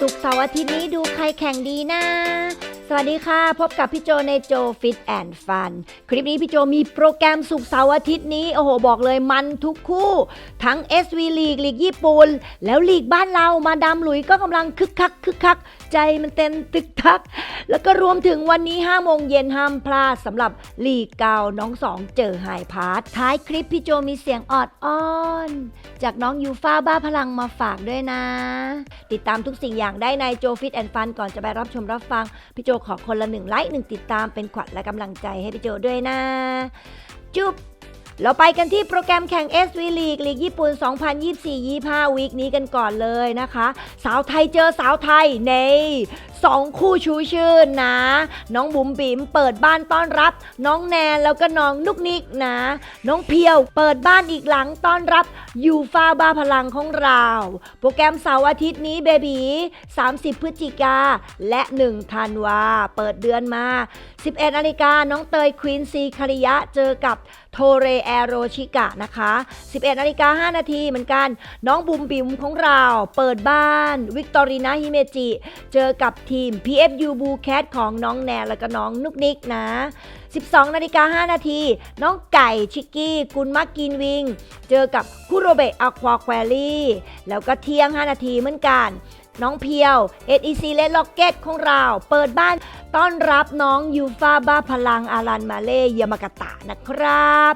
สุกเสาร์อาทิตย์นี้ดูใครแข่งดีนะ สวัสดีค่ะ พบกับพี่โจในโจฟิตแอนด์ฟันคลิปนี้พี่โจมีโปรแกรมศุกเสาร์อาทิตย์นี้ โอ้โห บอกเลยมันทุกคู่ ทั้ง SV ลีกลีกญี่ปุ่นแล้วลีกบ้านเรามาดามหลุยก็กำลังคึกคักคึกคัก ใจมันเต้นตึกทัก แล้วก็รวมถึงวันนี้5โมงเย็นห้ามพลาดสำหรับลีกเก่าน้องสองเจอไฮพาร์ทท้ายคลิปพี่โจมีเสียงออดอ้อน จากน้องยูฟ้าบ้าพลังมาฝากด้วยนะ ติดตามทุกสิ่งอย่างได้ในโจฟิตแอนด์ฟันก่อนจะไปรับชมรับฟังพี่โจขอคนละหนึ่งไลค์หนึ่งติดตามเป็นขวัญและกำลังใจให้พี่โจด้วยนะ จุ๊บ เราไปกันที่โปรแกรมแข่ง SV League ลีกญี่ปุ่น 2024-25 วีคนี้กันก่อนเลยนะคะ สาวไทยเจอสาวไทยในสองคู่ชูชื่นนะ น้องบุ๋มบิ๋มเปิดบ้านต้อนรับ น้องแนนแล้วก็น้องนุกนิกนะ น้องเพียวเปิดบ้านอีกหลังต้อนรับยูฟาบาพลังของเรา โปรแกรมเสาร์อาทิตย์นี้เบบี30 พฤศจิกาและ 1 ธันวา เปิดเดือนมา 11นาฬิกาน้องเตยควีนซีคาริยะเจอกับโทเรแอโรชิกะนะคะ 11นาฬิกา5นาทีเหมือนกัน น้องบุมบิมของเราเปิดบ้านวิกตอรีนาฮิเมจิ เจอกับทีม PFU b u c a t ของน้องแนนแล้วก็น้องนุกนิกนะ 12นาฬิกา5นาทีน้องไก่ชิกกี้ กุลมักกินวิง เจอกับคุโรเบะอควาแควลี่ แล้วก็เที่ยง 5 นาทีเหมือนกัน น้องเพียว SEC เลนล็อกเก็ตของเรา เปิดบ้านต้อนรับน้องยูฟาบ้าพลังอารันมาเล่ยามากตะนะครับ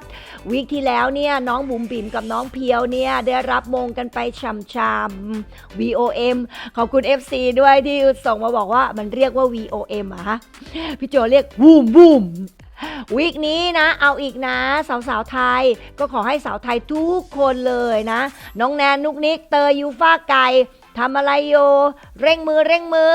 วีคที่แล้วเนี่ยน้องบุ๋มบิ๋มกับน้องเพียวเนี่ยได้รับมงกันไปช่ำๆ VOM ขอบคุณ FC ด้วยที่ส่งมาบอกว่ามันเรียกว่า VOM อะฮะ พี่โจเรียกวูมวูมวีคนี้นะ เอาอีกนะ สาวสาวๆไทย ก็ขอให้สาวไทยทุกคนเลยนะ น้องแนนนุกนิกเตยยูฟ้าไก่ ทำอะไรโยเร่งมือเร่งมือ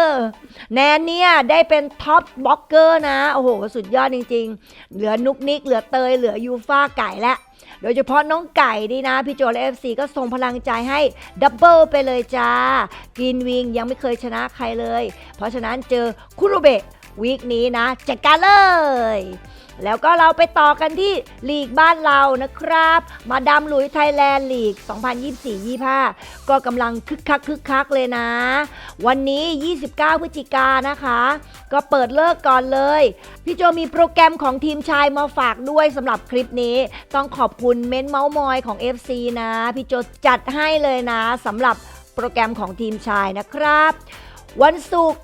แนนเนี่ยได้เป็นท็อปบล็อกเกอร์นะ โอ้โห สุดยอดจริง ๆ เหลือนุกนิก เหลือเตย เหลือยูฟ้าไก่และ โดยเฉพาะน้องไก่ดีนะ พี่โจและ FC ก็ส่งพลังใจให้ดับเบิลไปเลยจ้ากินวิงยังไม่เคยชนะใครเลย เพราะฉะนั้นเจอคุโรเบะวีคนี้นะจัดการเลย แล้วก็เราไปต่อกันที่ลีกบ้านเรานะครับ มาดามหลุยไทยแลนด์ลีก 2024-25 ก็กำลังคึกคักคึกคักเลยนะ วันนี้ 29 พฤศจิกานนะคะ ก็เปิดเลิกก่อนเลย พี่โจมีโปรแกรมของทีมชายมาฝากด้วยสำหรับคลิปนี้ ต้องขอบคุณเม้นเมาส์มอยของ FC นะ พี่โจจัดให้เลยนะสำหรับโปรแกรมของทีมชายนะครับ วันศุกร์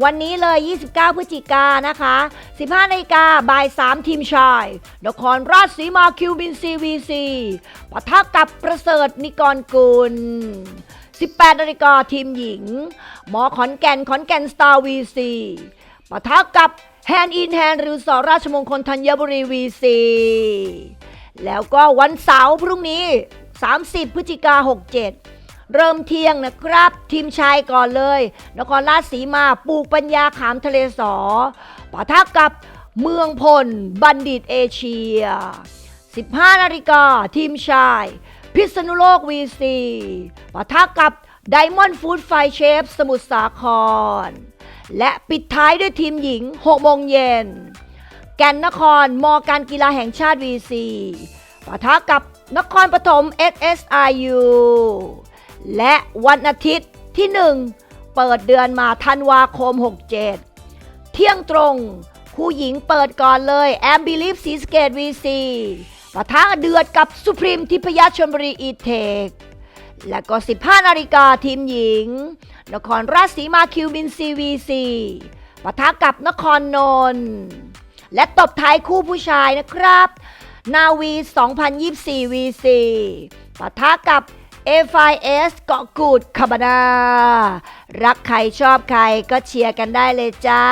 วันนี้เลย 29 พฤศจิกานะคะ 15นาฬิกาบ่าย 3 ทีมชาย นครราชสีมาคิวบินซีวีซีปะทะกับประเสริฐนิกรกุล 18นาฬิกาทีมหญิง หมอขอนแก่นขอนแก่นสตาร์วีซีปะทะกับแฮนด์อินแฮนหรือสอราชมงคลธัญบุรีวีซีแล้วก็วันเสาร์พรุ่งนี้ 30 พฤศจิกา67 เริ่มเที่ยงนะครับ ทีมชายก่อนเลย นครราชสีมาปลูกปัญญาขามทะเลสอปะทะกับเมืองพล บัณฑิตเอเชีย 15 นาฬิกาทีมชาย พิษณุโลกวีซีปะทะกับไดมอนด์ฟู้ดไฟเชฟสมุทรสาคร และปิดท้ายด้วยทีมหญิง6โมงเย็น แก่นนครมอการกีฬาแห่งชาติ VC ปะทะกับนครปฐม SSIU และวันอาทิตย์ที่ 1 เปิดเดือนมาธันวาคม 67 เที่ยงตรงคู่หญิงเปิดก่อนเลยแอมบิลิฟสีสเกต VC ปะทะเดือดกับสุพรีมทิพยชนบุรีอีเทค และก็ 15 นาฬิกาทีมหญิง นครราชสีมาคิวบินซีวีซีปะทะกับนครนนท์และตบท้ายคู่ผู้ชายนะครับ นาวี 2024 VC ปะทะกับ FIS เกาะกูดคาบานารักใครชอบใครก็เชียร์กันได้เลยจ้า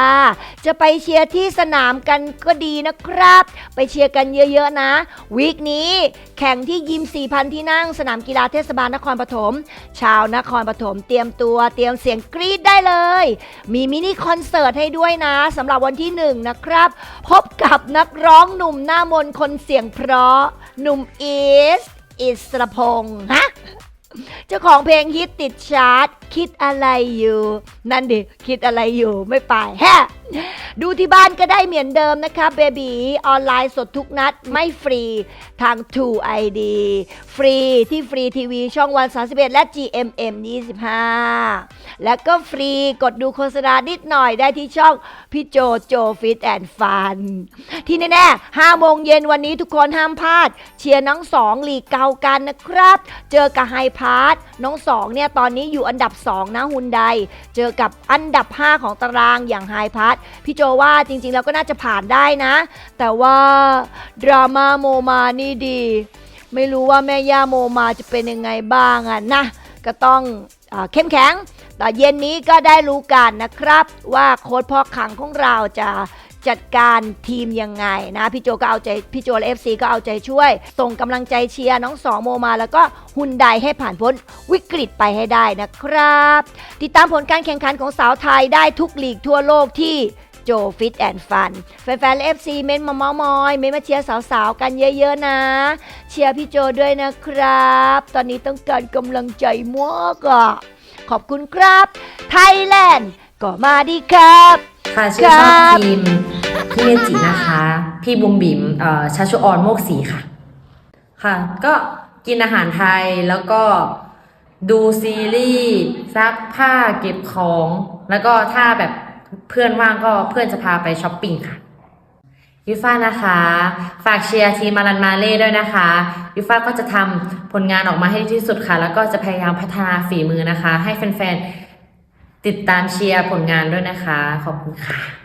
จะไปเชียร์ที่สนามกันก็ดีนะครับ ไปเชียร์กันเยอะๆนะ วีคนี้แข่งที่ยิม 4,000 ที่นั่งสนามกีฬาเทศบาลนครปฐม ชาวนครปฐมเตรียมตัวเตรียมเสียงกรี๊ดได้เลย มีมินิคอนเสิร์ตให้ด้วยนะสำหรับวันที่ 1 นะครับ พบกับนักร้องหนุ่มหน้ามนคนเสียงเพราะหนุ่มอีสอิสระพงษ์ฮะ เจ้าของเพลงฮิตติดชาร์ตคิดอะไรอยู่ นั่นดิ คิดอะไรอยู่ไม่ไปแฮะ ดูที่บ้านก็ได้เหมือนเดิมนะคะเบบีออนไลน์สดทุกนัดไม่ฟรีทาง True ID ฟรีที่ฟรีทีวีช่องวัน 31 และ GMM 25 แล้วก็ฟรีกดดูโฆษณานิดหน่อยได้ที่ช่องพี่โจโจฟิตแอนด์ฟัน ที่แน่ๆ5โมงเย็นวันนี้ทุกคนห้ามพลาด เชียร์น้องสองลีกเกากันนะครับ เจอกับไฮพาร์ทน้องสองเนี่ยตอนนี้อยู่อันดับ 2 นะฮุนไดเจอกับอันดับ 5 ของตารางอย่างไฮพาร์ทพี่โจว่าจริงๆแล้วก็น่าจะผ่านได้นะ แต่ว่าดราม่าโมมานี่ดี ไม่รู้ว่าแม่ย่าโมมาจะเป็นยังไงบ้างอะนะ ก็ต้องอเข้มแข็งแต่เย็นนี้ก็ได้รู้กันนะครับ ว่าโค้ชพ่อขังของเราจะ จัดการทีมยังไงนะพี่โจก็เอาใจพี่โจและเอฟซีก็เอาใจช่วย ส่งกำลังใจเชียร์น้องสองโมมา แล้วก็ฮุนไดให้ผ่านพ้นวิกฤตไปให้ได้นะครับ ติดตามผลการแข่งขันของสาวไทยได้ทุกลีกทั่วโลกที่โจฟิตแอนด์ฟันแฟนๆเอฟซีเม้นมาเมาส์มอย เม้นมาเชียร์สาวๆ กันเยอะๆนะ เชียร์พี่โจด้วยนะครับ ตอนนี้ต้องการกำลังใจมากอะขอบคุณครับ ไทยแลนด์ก็มาดีครับ ค่ะชื่อชอบทีมพี่เมจินะคะ พี่บุมบิมเอ่อชัชออนโมกศรีค่ะ ค่ะ ก็กินอาหารไทยแล้วก็ดูซีรีส์ซักผ้าเก็บของ แล้วก็ถ้าแบบเพื่อนว่างก็เพื่อนจะพาไปช้อปปิ้งค่ะยูฟ่านะคะ ฝากเชียร์ทีมมารันมาเล่ด้วยนะคะยูฟ่าก็จะทำผลงานออกมาให้ดีที่สุดค่ะ แล้วก็จะพยายามพัฒนาฝีมือนะคะ ให้แฟนๆ ติดตามเชียร์ผลงานด้วยนะคะ ขอบคุณค่ะ